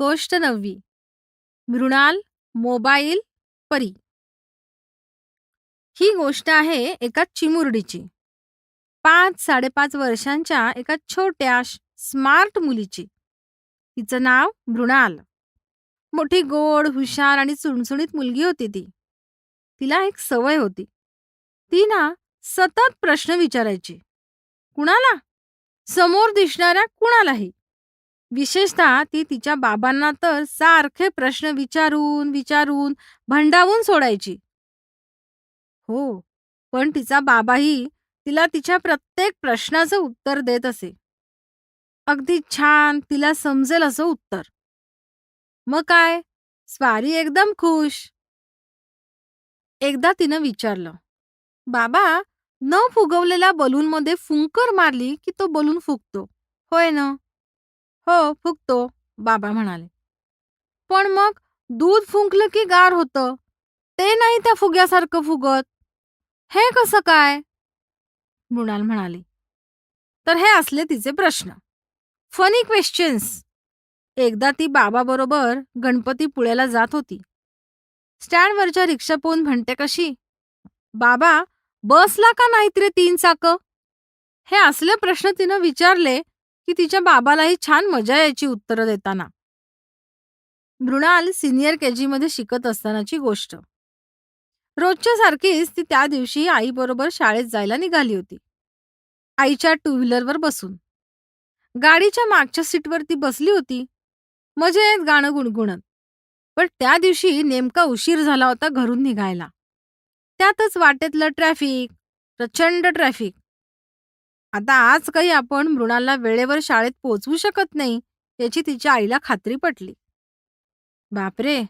गोष्ट नववी. मृणाल मोबाईल परी. ही गोष्ट आहे एका चिमुरडीची. पाच साडेपाच वर्षांच्या एका छोट्या स्मार्ट मुलीची. तिचं नाव मृणाल. मोठी गोड हुशार आणि चुणचुणीत मुलगी होती ती. तिला एक सवय होती. ती ना सतत प्रश्न विचारायची. कुणाला? समोर दिसणाऱ्या कुणालाही. विशेषतः ती तिच्या बाबांना तर सारखे प्रश्न विचारून विचारून भंडावून सोडायची. हो पण तिचा बाबाही तिला तिच्या प्रत्येक प्रश्नाचं उत्तर देत असे. अगदी छान तिला समजेल असं उत्तर. मग काय? स्वारी एकदम खुश. एकदा तिनं विचारलं बाबा न फुगवलेल्या बलूनमध्ये फुंकर मारली की तो बलून फुगतो. होय ना? हो फुगतो बाबा म्हणाले. पण मग दूध फुंकलं की गार होतं? ते नाही त्या फुग्यासारखं फुगत. हे कसं काय? मृणाल म्हणाली. तर हे असले तिचे प्रश्न. फनी क्वेश्चन्स एकदा ती बाबाबरोबर गणपतीपुळ्याला जात होती. स्टँडवरच्या रिक्षा पोहून म्हणते कशी बाबा बसला का नाहीत रे तीन चाकं? हे असले प्रश्न तिनं विचारले की तिच्या बाबालाही छान मजा यायची उत्तरं देताना. मृणाल सिनियर के शिकत असतानाची गोष्ट. रोजच्या सारखीच ती त्या दिवशी आईबरोबर शाळेत जायला निघाली होती. आईच्या टू व्हीलरवर बसून. गाडीच्या मागच्या सीटवर ती बसली होती. मजेत गाणं गुणगुणत. पण त्या दिवशी नेमका उशीर झाला होता घरून निघायला. त्यातच वाटेतलं ट्रॅफिक प्रचंड ट्रॅफिक. आता आज काही आपण मृणालला वेळेवर शाळेत पोचवू शकत नाही याची तिच्या आईला खात्री पटली. बापरे!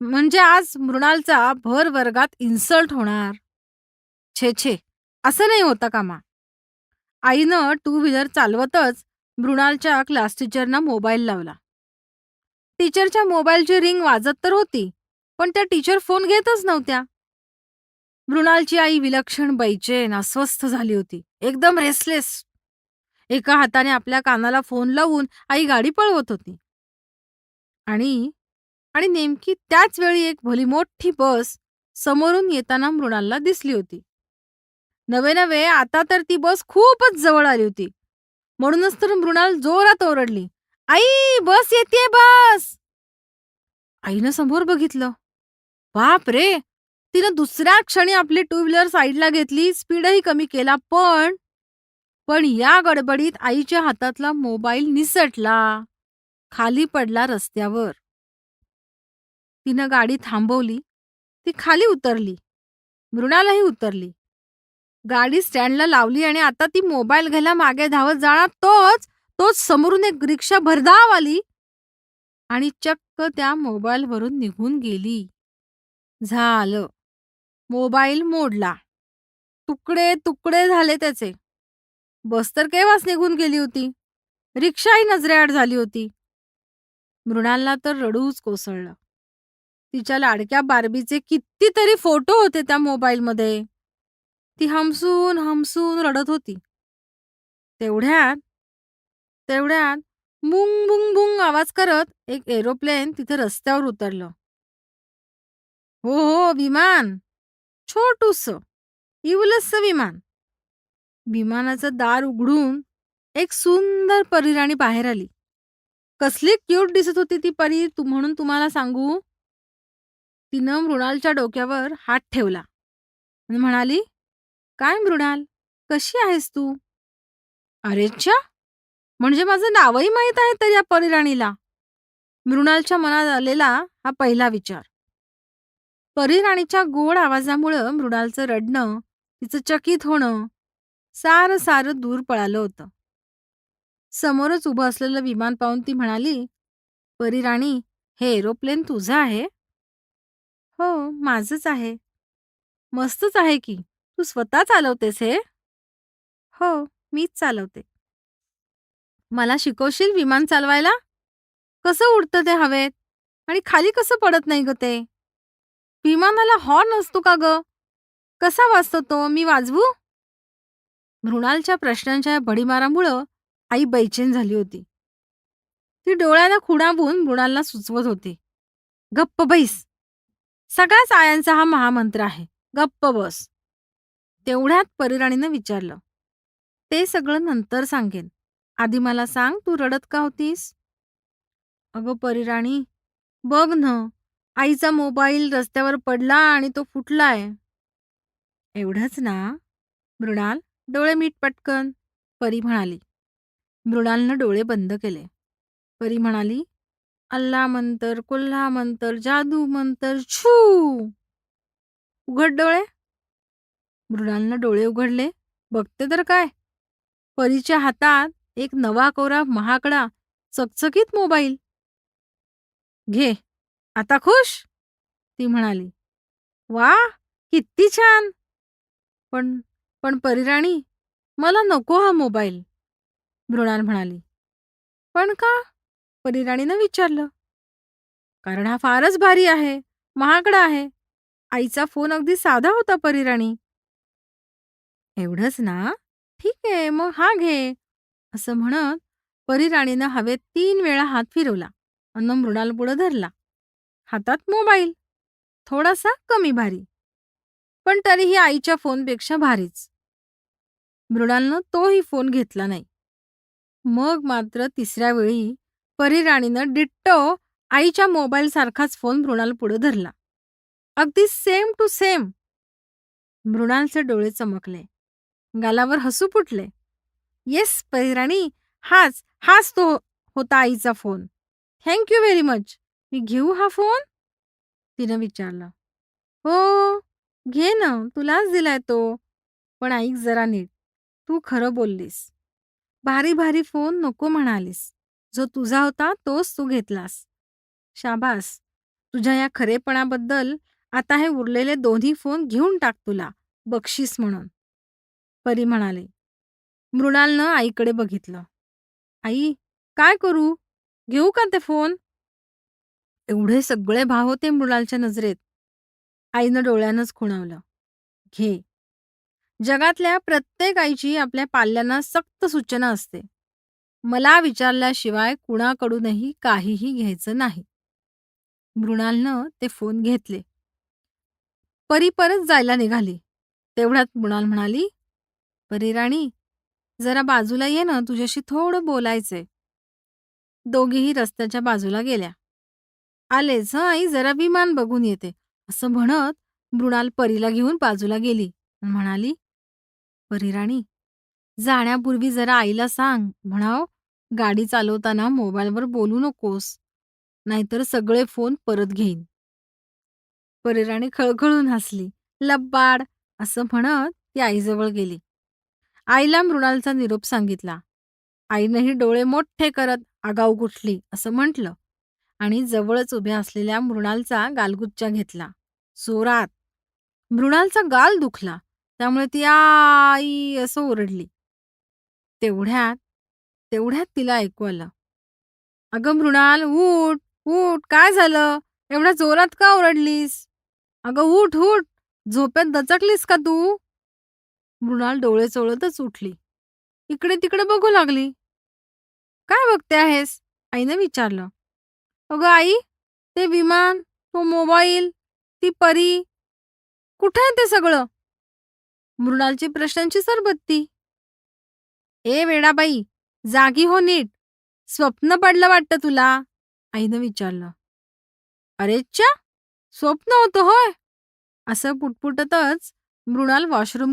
म्हणजे आज मृणालचा भर वर्गात इन्सल्ट होणार. छे छे! असं नाही होता कामा. आईनं टू व्हीलर चालवतच मृणालच्या क्लास टीचरना मोबाईल लावला. टीचरच्या मोबाईलची रिंग वाजत तर होती पण त्या टीचर फोन घेतच नव्हत्या. मृणालची आई विलक्षण बैचेन अस्वस्थ झाली होती. एकदम रेसलेस एका हाताने आपल्या कानाला फोन लावून आई गाडी पळवत होती. आणि आणि नेमकी त्याच वेळी एक भली मोठी बस समोरून येताना मृणालला दिसली होती. नवे नवे आता तर ती बस खूपच जवळ आली होती. म्हणूनच तर मृणाल जोरात ओरडली. आई बस येते बस! आईनं समोर बघितलं. बाप रे! तिनं दुसऱ्या क्षणी आपली टू व्हीलर साईडला घेतली. स्पीडही कमी केला पण पण या गडबडीत आईच्या हातातला मोबाईल निसटला. खाली पडला रस्त्यावर. तिनं गाडी थांबवली. ती खाली उतरली. मृणालाही उतरली. गाडी स्टँडला लावली आणि आता ती मोबाईल घ्यायला मागे धावत जाणार. तोच तोच समोरून एक रिक्षा भरधाव आली आणि चक्क त्या मोबाईलवरून निघून गेली. झालं. मोबाईल मोडला. तुकडे तुकडे झाले त्याचे. बस तर केव्हाच निघून गेली होती? रिक्षाही नजरेआड झाली होती. मृणालला तर रडूच कोसळलं. तिच्या लाडक्या बार्बीचे कितीतरी फोटो होते त्या मोबाईलमध्ये. ती हमसून हमसून रडत होती. तेवढ्यात तेवढ्यात बुंग बुंग बुंग आवाज करत एक एरोप्लेन तिथे रस्त्यावर उतरलं. हो हो विमान छोटूस इवलस विमान. विमानाचं दार उघडून एक सुंदर परीराणी बाहेर आली. कसली क्यूट दिसत होती ती परी तू म्हणून तुम्हाला सांगू? तिनं मृणालच्या डोक्यावर हात ठेवला. आणि म्हणाली काय मृणाल कशी आहेस तू? अरेच्छा म्हणजे माझं नावही माहीत आहे तर या परीराणीला. मृणालच्या मनात आलेला हा पहिला विचार. परीराणीच्या गोड आवाजामुळं मृणालचं रडणं तिचं चकित होणं सारं सारं दूर पळालं होतं. समोरच उभं असलेलं विमान पाहून ती म्हणाली परीराणी हे एरोप्लेन तुझं आहे? हो माझंच आहे. मस्तच आहे की तू स्वतः चालवतेस हे? हो मीच चालवते. मला शिकवशील विमान चालवायला? कसं उडतं ते हवेत? आणि खाली कसं पडत नाही ग ते? विमानाला हॉर्न असतो का ग? कसा वाजतो तो? मी वाजवू? मृणालच्या प्रश्नांच्या या भडीमारामुळं आई बैचेन झाली होती. ती डोळ्यानं खुणाबून मृणालला सुचवत होती. गप्प बैस सगळ्याच आयांचा हा महामंत्र आहे. गप्प बस. तेवढ्यात परिराणीनं विचारलं. ते सगळं नंतर सांगेन. आधी मला सांग तू रडत का होतीस? अगं परिराणी बघ न. आईचा मोबाईल रस्त्यावर पडला आणि तो फुटलाय. एवढंच ना मृणाल डोळे मीठ पटकन परी म्हणाली. मृणालनं डोळे बंद केले. परी म्हणाली अल्ला मंतर कोल्हा मंतर जादू मंतर छू! उघड डोळे. मृणालनं डोळे उघडले. बघते तर काय? परीच्या हातात एक नवा कोरा महाकडा चकचकीत मोबाईल. घे. आता खुश? ती म्हणाली. वा किती छान. पण पण परिराणी मला नको हा मोबाईल. मृणाल म्हणाली. पण का? परिराणीनं विचारलं. कारण हा फारच भारी आहे महागडा आहे. आईचा फोन अगदी साधा होता परिराणी. एवढंच ना? ठीक आहे मग हा घे. असं म्हणत परिराणीनं हवेत तीन वेळा हात फिरवला. अन्न मृणाल पुढं धरला. हातात मोबाईल. थोडासा कमी भारी. पण तरीही आईच्या फोनपेक्षा भारीच. मृणालनं तोही फोन घेतला नाही. मग मात्र तिसऱ्या वेळी परिराणीनं डिट्टो आईच्या मोबाईलसारखाच फोन मृणाल पुढे धरला. अगदी सेम टू सेम मृणालचे डोळे चमकले. गालावर हसू फुटले. येस परिराणी हाच हाच तो होता आईचा phone. Thank you very much मी घेऊ हा फोन? तिनं विचारलं. हो घे ना तुलाच दिलाय तो. पण ऐक जरा नीट. तू खरं बोललीस. भारी भारी फोन नको म्हणालीस. जो तुझा होता तोच तू घेतलास. शाबास. तुझ्या या खरेपणाबद्दल आता हे उरलेले दोन्ही फोन घेऊन टाक तुला. बक्षीस म्हणून. परी म्हणाले. मृणालनं आईकडे बघितलं. आई काय करू? घेऊ का ते फोन? एवढे सगळे भाव होते मृणालच्या नजरेत. आईनं डोळ्यानंच खुणावलं. घे. जगातल्या प्रत्येक आईची आपल्या पाल्यांना सक्त सूचना असते. मला विचारल्याशिवाय कुणाकडूनही काहीही घ्यायचं नाही. मृणालनं ते फोन घेतले. परी परत जायला निघाली. तेवढ्यात मृणाल म्हणाली परी राणी जरा बाजूला ये ना तुझ्याशी थोडं बोलायचंय. दोघीही रस्त्याच्या बाजूला गेल्या. आलेच हं आई जरा विमान बघून येते. असं म्हणत मृणाल परीला घेऊन बाजूला गेली. म्हणाली परीराणी जाण्यापूर्वी जरा आईला सांग. म्हणाव गाडी चालवताना मोबाईलवर बोलू नकोस नाहीतर सगळे फोन परत घेईन. परीराणी खळखळून हसली. लब्बाड! असं म्हणत ती आईजवळ गेली. आईला मृणालचा निरोप सांगितला. आईनंही डोळे मोठे करत आगाऊ गुठली असं म्हटलं. आणि जवळच उभ्या असलेल्या मृणालचा गालगुच्चा घेतला. जोरात. मृणालचा गाल दुखला. त्यामुळे ती आई असं ओरडली. तेवढ्यात तेवढ्यात तिला ऐकू आलं. अगं मृणाल उठ उठ. काय झालं? एवढ्या जोरात का ओरडलीस? अगं उठ उठ. झोपेत दचकलीस का तू? मृणाल डोळे चोळतच उठली. इकडे तिकडे बघू लागली. काय बघते आहेस? आईनं विचारलं. अगं आई ते विमान तो मोबाईल ती परी कुठं आहे ते सगळं? मृणालची प्रश्नांची सरबत्ती. ए वेडाबाई जागी हो नीट. स्वप्न पडलं वाटतं तुला? आईनं विचारलं. अरेच्या स्वप्न होतं होय. असं पुटपुटतच मृणाल वॉशरूम